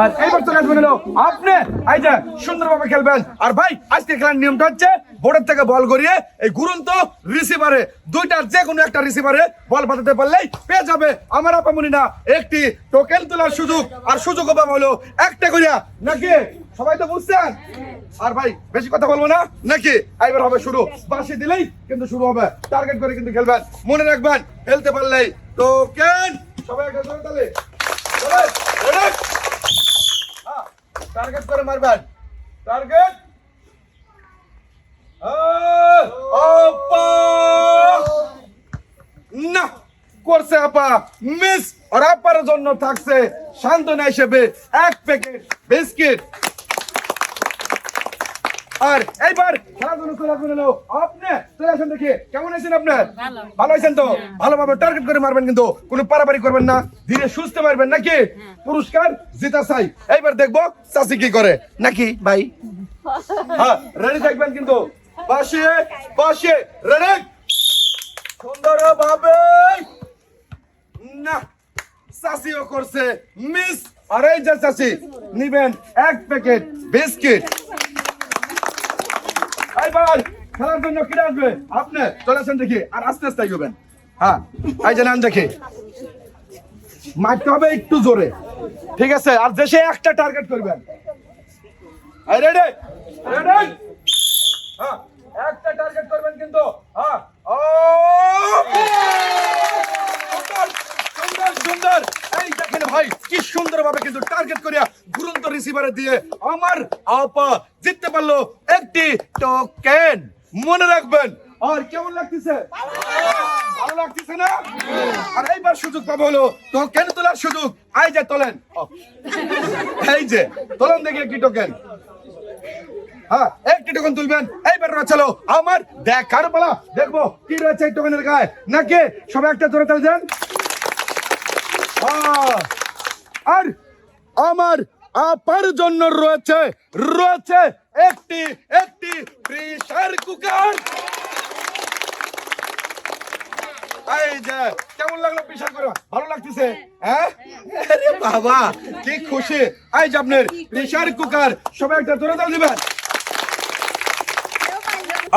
আর এইবার চলে আসবেন হলো আপনি। এই যে সুন্দরভাবে খেলবেন। আর ভাই, আজকে খেলার নিয়মটা হচ্ছে বোর্ডের থেকে বল করিয়ে এই ঘুরন্ত রিসিভারে দুইটার যে কোনো একটা রিসিভারে বল পাঠাতে পারলেই পেয়ে যাবে। আমার আপামনি না, একটি টোকেন তোলার সুযোগ। আর সুযোগ পাবো হলো একটা করিয়া নাকি? সবাই তো বুঝছেন? আর ভাই, বেশি কথা বলব না। নাকি? এইবার হবে শুরু। বাসি দিলেই কিন্তু শুরু হবে। টার্গেট করে কিন্তু খেলবেন। মনে রাখবেন, খেলতে পারলেই টোকেন সবাই একটা জোরে করে না, করছে আপা। মিস আর জন্য থাকছে সান্ত্বনা হিসেবে এক প্যাকেট বিস্কিট আর এইবার জন্য চলে আপনি আসেন দেখি। কেমন আছেন আপনার? ভালো। ভালো আছেন তো? ভালোভাবে টার্গেট করে মারবেন কিন্তু কোনো পারাপারি করবেন না। ধীরে সুস্থ মারবেন নাকি? পুরস্কার জিতা চাই। এইবার দেখব চাষি কি করে। নাকি ভাই? হ্যাঁ রেডি থাকবেন কিন্তু। পাশে পাশে রেডি সুন্দর ভাবে না চাষিও করছে। মিস আর এই যে চাষি নিবেন এক প্যাকেট বিস্কিট এইবার খেলার জন্য আসবে আপনি চলে আসেন দেখি, আর আস্তে আস্তে হ্যাঁ দেখি। মারতে হবে একটু জোরে। ঠিক আছে, আর দেশে একটা টার্গেট করবেন। রেডি রেডি হ্যাঁ একটা টার্গেট করবেন কিন্তু। হ্যাঁ ও! সুন্দর এই দেখেন ভাই, কি কিন্তু টার্গেট করিয়া ঘুরন্ত রিসিভারে দিয়ে আমার আপা জিততে পারল একটি টোকেন মনে রাখবেন। আর কেমন লাগতেছে? ভালো লাগতেছে না? আর এইবার সুযোগ পাবো হলো টোকেন তোলার সুযোগ? এই যে তোলেন। এই যে তোলেন দেখি একটি টোকেন হ্যাঁ একটি টোকেন তুলবেন। এইবার হলো আমার দেখার পালা। দেখব কি রয়েছে এই টোকেনের গায়ে। নাকি সবাই একটা জোরে তালে দেন আহ, আর আমার আপার জন্য রয়েছে রয়েছে একটি একটি প্রেসার কুকার কেমন লাগল প্রেশার ভালো লাগতেছে হ্যাঁ? বাবা খুশি। যে প্রেশার কুকার সবাই একটা ধরে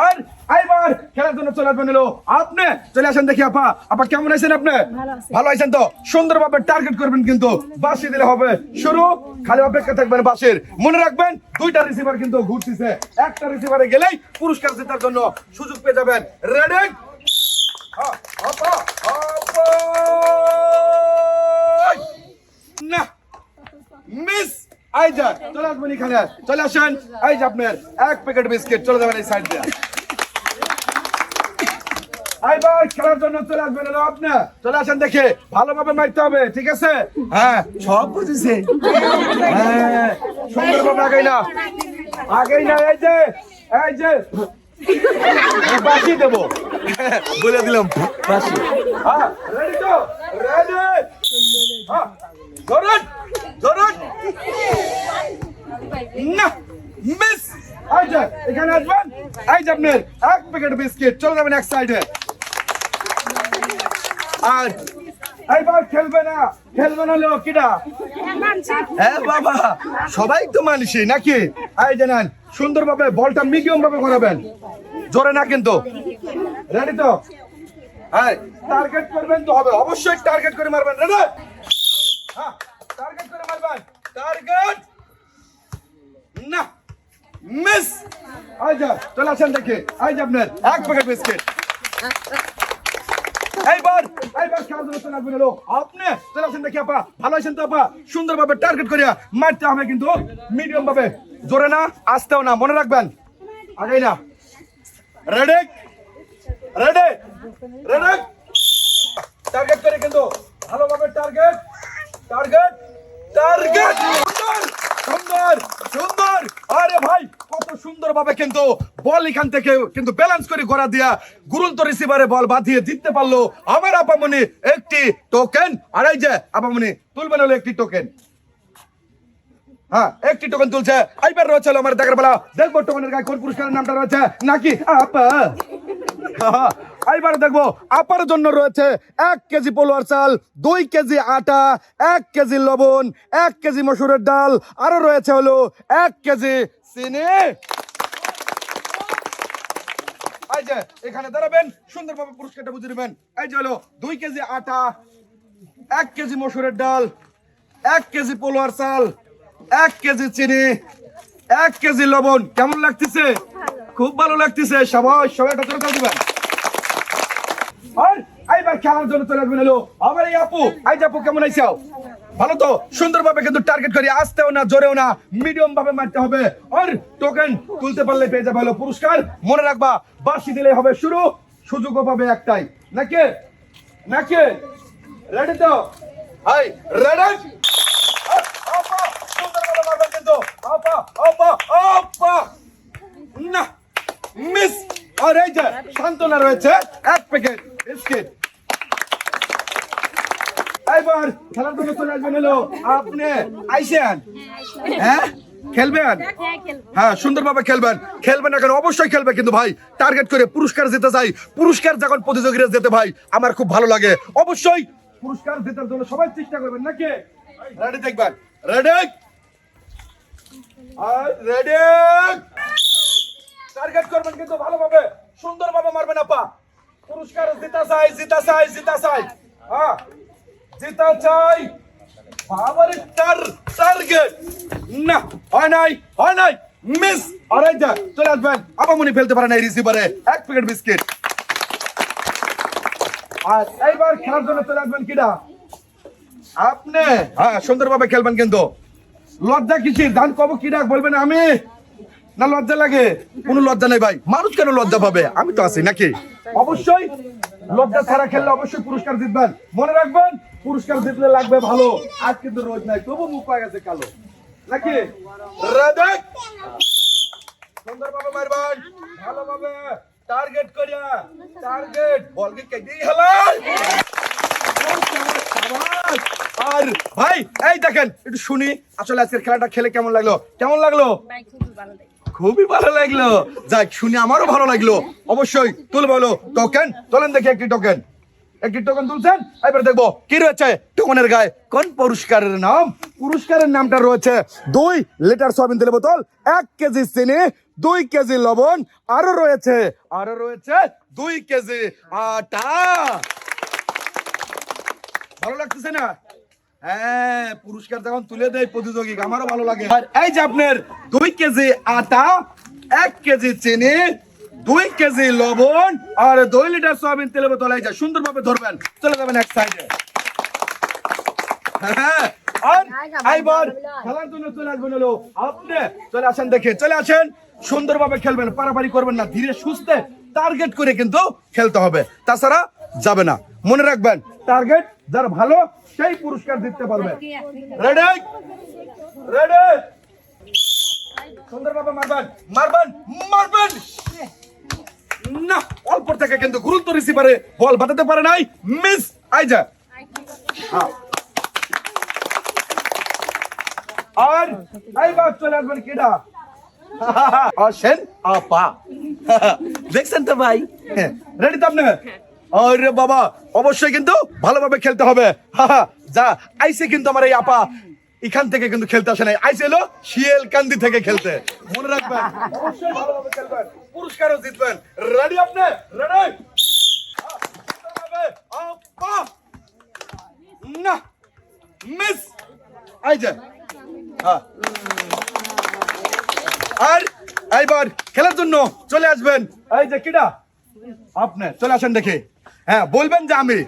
আর এইবার খেলার জন্য চলে আসবেন আপনি চলে আসেন দেখি আপা। আপা কেমন আছেন আপনি? ভালো আছেন তো? সুন্দরভাবে টার্গেট করবেন কিন্তু বাসি দিলে হবে। শুরু। খালি অপেক্ষা থাকবেন বাসের। মনে রাখবেন দুইটা রিসিভার কিন্তু ঘুরতেছে। একটা রিসিভারে গেলেই পুরস্কার জেতার জন্য সুযোগ পেয়ে যাবেন। রেডি আপা আপা! না। মিস যা চলে আসবেন এখানে। চলে আসেন। এই যে আপনার এক প্যাকেট বিস্কিট চলে যাবেন এই সাইড দিয়ে। এইবার খেলার জন্য চলে আসবেন আপনি। চলে দেখে, ভালোভাবে মারতে হবে, ঠিক আছে? হ্যাঁ সব হ্যাঁ না। আগাই না, এই যে বলে দিলাম হ্যাঁ হ্যাঁ ধরুন না মিস এখানে আসবেন। এই যে আপনার, এক প্যাকেট বিস্কিট চলে যাবেন এক সাইডে আর এইবার খেলবে না খেলবে না লোক কিটা হ্যাঁ বাবা সবাই তো মানুষই নাকি? এই যে নেন সুন্দরভাবে বলটা মিডিয়াম ভাবে করাবেন। জোরে না কিন্তু। রেডি তো? হ্যাঁ টার্গেট করবেন তো হবে। অবশ্যই টার্গেট করে মারবেন। রেডি হ্যাঁ টার্গেট করে মারবেন। টার্গেট না মিস আইজা চলে আসেন দেখে। আইজা আপনার এক প্যাকেট বিস্কিট এইবার এইবার খেলা ধরে চলে আসবেন আপনি চলে আসেন ভালো আছেন তো আপা? সুন্দরভাবে টার্গেট করিয়া মারতে হবে কিন্তু মিডিয়াম ভাবে না, আসতেও না, মনে রাখবেন। আগেই না। রেডি রেডি রেডি টার্গেট করে কিন্তু, ভালোভাবে টার্গেট টার্গেট টার্গেট সুন্দর সুন্দর। আরে ভাই, কত সুন্দর ভাবে কিন্তু বল এখান থেকে কিন্তু ব্যালেন্স করে গড়া দিয়া গুরুত্ব রিসিভারে বল বাঁধিয়ে জিততে পারল আমার আপামনি একটি টোকেন আর এই যে আপামনি তুলবেন হলো একটি টোকেন হ্যাঁ একটি টোকেন তুলছে। এইবার রয়েছে দেখার বেলা দেখব টোকেনের গায়ে কোন নামটা রয়েছে। নাকি? এইবার দেখব আপার জন্য রয়েছে এক কেজি পোলোয়ার চাল দুই কেজি আটা এক কেজি লবণ এক কেজি মসুরের ডাল আরও রয়েছে হলো এক কেজি চিনি। এই যে এখানে দাঁড়াবেন সুন্দরভাবে পুরস্কারটা বুঝে নেবেন। এই যে হলো দুই কেজি আটা এক কেজি মসুরের ডাল এক কেজি পোলোয়ার চাল এক কেজি চিনি এক কেজি লবণ। কেমন লাগতেছে? খুব ভালো লাগতেছে। সবাই সবাই একটা করে দিবেন। আর খেলার জন্য আমার এই আপু যে আপু, কেমন ভালো তো? সুন্দরভাবে কিন্তু টার্গেট করি আসতেও না, জোরেও না মারতে হবে। আর টোকেন তুলতে পারলে পেয়ে পুরস্কার। মনে রাখবা হবে শুরু, সুযোগও পাবে একটাই। কিন্তু। না মিস আর এই যে সান্ত্বনা রয়েছে, এক প্যাকেট বিস্কিট এবার খেলার জন্য চলে আসবেন হলো। আপনি আইসেন? হ্যাঁ? খেলবেন? হ্যাঁ সুন্দরভাবে খেলবেন। খেলবেন এখন অবশ্যই খেলবে কিন্তু ভাই। টার্গেট করে পুরস্কার জিতে চাই পুরস্কার যখন প্রতিযোগীরা যেতে ভাই আমার খুব ভালো লাগে। অবশ্যই পুরস্কার জেতার জন্য সবাই চেষ্টা করবেন নাকি? রেডি দেখবেন। রেডি আর রেডি টার্গেট করবেন কিন্তু ভালোভাবে। সুন্দরভাবে মারবেন আপা। পুরস্কার জিতা চাই জিতা চাই জিতা চাই। হ্যাঁ জিতা চাই না, হয় নাই হয় নাই। মিস যা, চলে আসবেন। আপামনি ফেলতে পারে না রিসিভারে এক প্যাকেট বিস্কিট আর এইবার খেলার জন্য চলে আসবেন কিনা আপনি হ্যাঁ সুন্দরভাবে খেলবেন কিন্তু। লজ্জা কিসের? ধান কব কি ডাক বলবেন আমি। না লজ্জা লাগে? কোনো লজ্জা নেই ভাই। মানুষ কেন লজ্জা পাবে? আমি তো আছি, নাকি? অবশ্যই লজ্জা ছাড়া খেললে অবশ্যই পুরস্কার জিতবেন। মনে রাখবেন, পুরস্কার জিতলে লাগবে ভালো। আজ কিন্তু রোজ নাই, তবু মুখ পায় গেছে কালো। নাকি? সুন্দরভাবে মারবেন। ভালোভাবে টার্গেট করিয়া টার্গেট বলকে আর ভাই, এই দেখেন, একটু শুনি। আসলে আজকের খেলাটা খেলে কেমন লাগল? কেমন লাগল? ভাই, খুবই ভালো খুবই ভালো লাগল। যাক, শুনে আমারও ভালো লাগল। অবশ্যই তুল বলো টোকেন তোলেন দেখি একটি টোকেন একটি টোকেন তুলছেন? এবার দেখব কি রয়েছে টোকেনের গায়ে। কোন পুরস্কারের নাম? পুরস্কারের নামটা রয়েছে দুই লিটার সয়াবিন তেলের বোতল, এক কেজি চিনি, দুই কেজি লবণ আরও রয়েছে আরও রয়েছে দুই কেজি আটা। ভালো লাগতেছে না? হ্যাঁ পুরস্কার যখন তুলে দেয় প্রতিযোগী আমারও ভালো লাগে। আর এই যে আপনার দুই কেজি আটা, এক কেজি চিনি, দুই কেজি লবণ আর দুই লিটার সয়াবিন তেলের বোতল। যে, সুন্দরভাবে ধরবেন। চলে যাবেন এক সাইডে হ্যাঁ খেলবেন, পারাপারি করবেন না, ধীরে সুস্থে টার্গেট করে কিন্তু খেলতে হবে। তাছাড়া যাবে না। মনে রাখবেন টার্গেট যার ভালো, সেই পুরস্কার দিতে পারবে। রেডি রেডি সুন্দরভাবে মারবেন মারবেন মারবেন! না অল্প থেকে কিন্তু গুরুত্ব রিসিভারে বল বাতাতে পারে নাই, মিস আইজা। হ্যাঁ। আর এইবার চলে আসবেন কিডা আসেন, আপা। দেখছেন তো ভাই? রেডি তো আপনি? আরে বাবা অবশ্যই কিন্তু ভালোভাবে খেলতে হবে। হাহা, যা আইসে কিন্তু আমার এই আপা এখান থেকে কিন্তু খেলতে আসে নাই। আইসে এলো শিয়েল কান্দি থেকে খেলতে। মনে রাখবেন অবশ্যই ভালোভাবে খেলবেন পুরস্কারও জিতবেন। রেডি আপনি? রেডি না মিস আই যা হ্যাঁ। আর এইবার খেলার জন্য চলে আসবেন। এই যে কিডা? আপনি চলে আসেন দেখে। হ্যাঁ বলবেন যে আমি।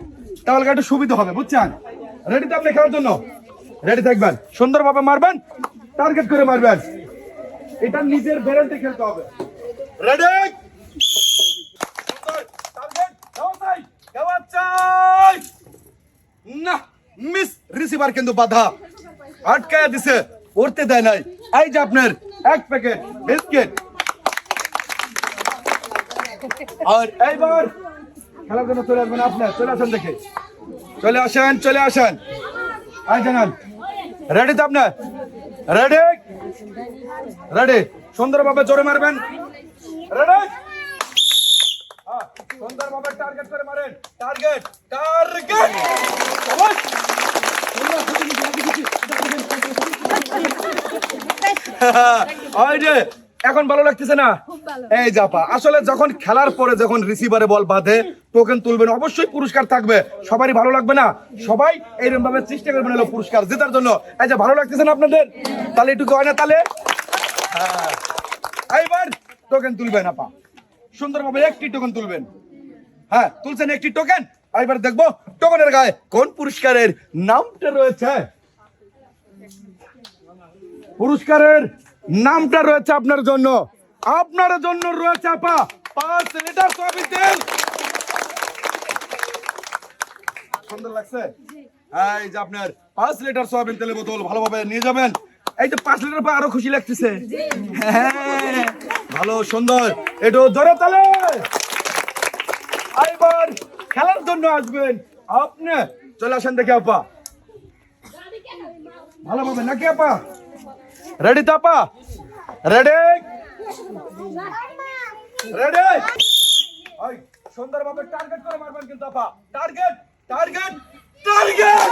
তাহলে একটু সুবিধা হবে, বুঝছেন? রেডি তো আপনি খেলার জন্য? রেডি থাকবেন। সুন্দরভাবে মারবেন টার্গেট করে মারবেন। এটা নিজের ব্যারেন্টে খেলতে হবে। রেডি না মিস রিসিভার কিন্তু বাধা। আটকায় দিছে দেয় নাই। যে আপনার, এক প্যাকেট আর এইবার খেলার জন্য চলে আসবেন আপনার চলে আসেন দেখে। চলে আসেন চলে আসেন। আই জানান। রেডি তো আপনার রেডি রেডি সুন্দরভাবে জোরে মারবেন। রেডি সুন্দরভাবে টার্গেট করে মারেন। টার্গেট টার্গেট ওই এখন ভালো লাগতেছে না? এই জাপা আসলে যখন খেলার পরে যখন রিসিভারে বল বাঁধে টোকেন তুলবেন, অবশ্যই পুরস্কার থাকবে। সবারই ভালো লাগবে না? সবাই এইরকম ভাবে চেষ্টা করবেন হলো পুরস্কার জেতার জন্য। এই যে, ভালো লাগতেছে না আপনাদের? তাহলে একটু হয় না তাহলে হ্যাঁ। এইবার টোকেন তুলবেন, আপা। সুন্দরভাবে একটি টোকেন তুলবেন। হ্যাঁ তুলছেন একটি টোকেন? এবার দেখব টোকেনের গায়ে কোন পুরস্কারের নামটা রয়েছে। পুরস্কারের নামটা রয়েছে আপনার জন্য। আপনার জন্য রয়েছে, আপা, পাঁচ লিটার সয়াবিন তেল। সুন্দর লাগছে? এই যে আপনার পাঁচ লিটার সয়াবিন তেলের বোতল ভালোভাবে নিয়ে যাবেন। এই যে পাঁচ লিটার পা আরও খুশি লাগতেছে। হ্যাঁ ভালো, সুন্দর। একটু জোরে তালে। এবার খেলার জন্য আসবেন। আপনি চলে আসেন দেখে আপা। ভালোভাবে নাকি আপা? রেডি তো আপা? রেডি রেডি সুন্দরভাবে টার্গেট করে মারবেন কিন্তু আপা। টার্গেট টার্গেট টার্গেট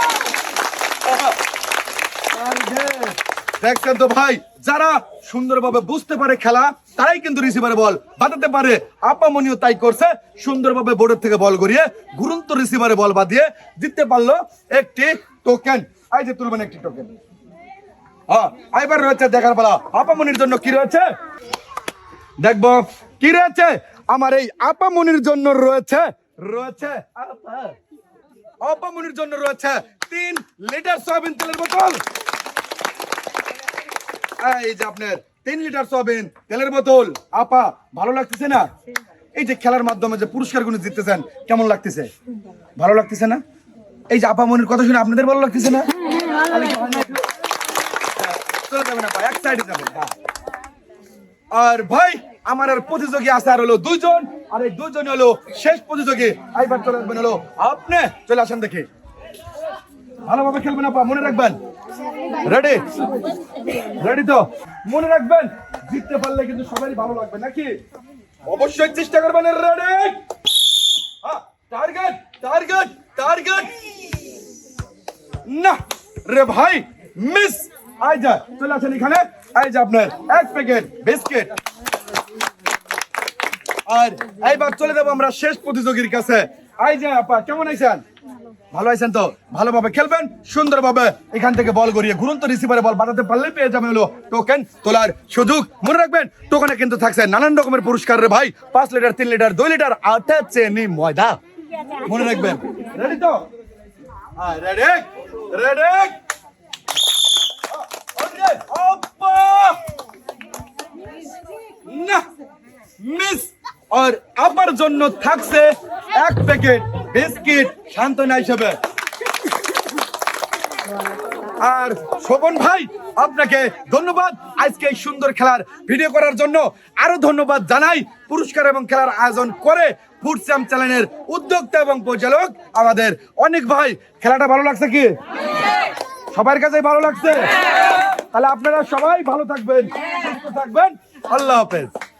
দেখছেন তো ভাই, যারা সুন্দরভাবে বুঝতে পারে খেলা, তারাই কিন্তু রিসিভারে বল বাঁধাতে পারে। আপা মনিও তাই করছে, সুন্দরভাবে বোর্ডের থেকে বল গড়িয়ে ঘুরন্ত রিসিভারে বল বাঁধিয়ে জিততে পারল একটি টোকেন এই যে তুলবেন একটি টোকেন হ্যাঁ এবার রয়েছে দেখার পালা। আপামনির জন্য কি রয়েছে? দেখব, কি রয়েছে? আমার এই আপা আপামনির জন্য রয়েছে রয়েছে আপা। আপামনির জন্য রয়েছে তিন লিটার সয়াবিন তেলের বোতল। এই যে আপনার তিন লিটার সয়াবিন তেলের বোতল। আপা, ভালো লাগতেছে না? এই যে খেলার মাধ্যমে যে পুরস্কার পুরস্কারগুলো জিততেছেন, কেমন লাগতেছে? ভালো লাগতেছে না? এই যে আপা মনির কথা শুনে আপনাদের ভালো লাগতেছে না? এক সাইডে। আর ভাই আমার আর প্রতিযোগী আছে আর হলো দুজন আর এই দুইজন হলো শেষ প্রতিযোগী। আইবার চলে আসবেন হলো আপনি, চলে আসেন দেখি। ভালোভাবে খেলবেন আপা, মনে রাখবেন? রেডি রেডি তো? মনে রাখবেন? জিততে পারলে কিন্তু সবারই ভালো লাগবে, নাকি? অবশ্যই চেষ্টা করবেন রেডি টার্গেট টার্গেট টার্গেট না, রে ভাই মিস আই যা, চলে আসেন এখানে। এই যে আপনার, এক প্যাকেট বিস্কিট আর এইবার চলে যাব আমরা শেষ প্রতিযোগীর কাছে। আই যে আপা, কেমন আছেন? ভালো আছেন তো? ভালোভাবে খেলবেন, সুন্দরভাবে এখান থেকে বল গড়িয়ে ঘুরন্ত রিসিভারে বল বাড়াতে পারলে পেয়ে যাবে হলো টোকেন তোলার সুযোগ। মনে রাখবেন টোকেনে কিন্তু থাকছে নানান রকমের পুরস্কার রে ভাই। পাঁচ লিটার, তিন লিটার, দুই লিটার, আটা চেনি ময়দা। মনে রাখবেন। রেডি তো? রেডি রেডি না মিস আর আমার জন্য থাকছে এক প্যাকেট বিস্কিট সান্ত্বনা হিসেবে। আর শোভন ভাই, আপনাকে ধন্যবাদ আজকে এই সুন্দর খেলার ভিডিও করার জন্য। আরও ধন্যবাদ জানাই পুরস্কার এবং খেলার আয়োজন করে ফুডস্যাম চ্যানেলের উদ্যোক্তা এবং পরিচালক আমাদের অনেক ভাই। খেলাটা ভালো লাগছে কি? সবার কাছে ভালো লাগছে? তাহলে আপনারা সবাই ভালো থাকবেন, সুস্থ থাকবেন। আল্লাহ হাফেজ।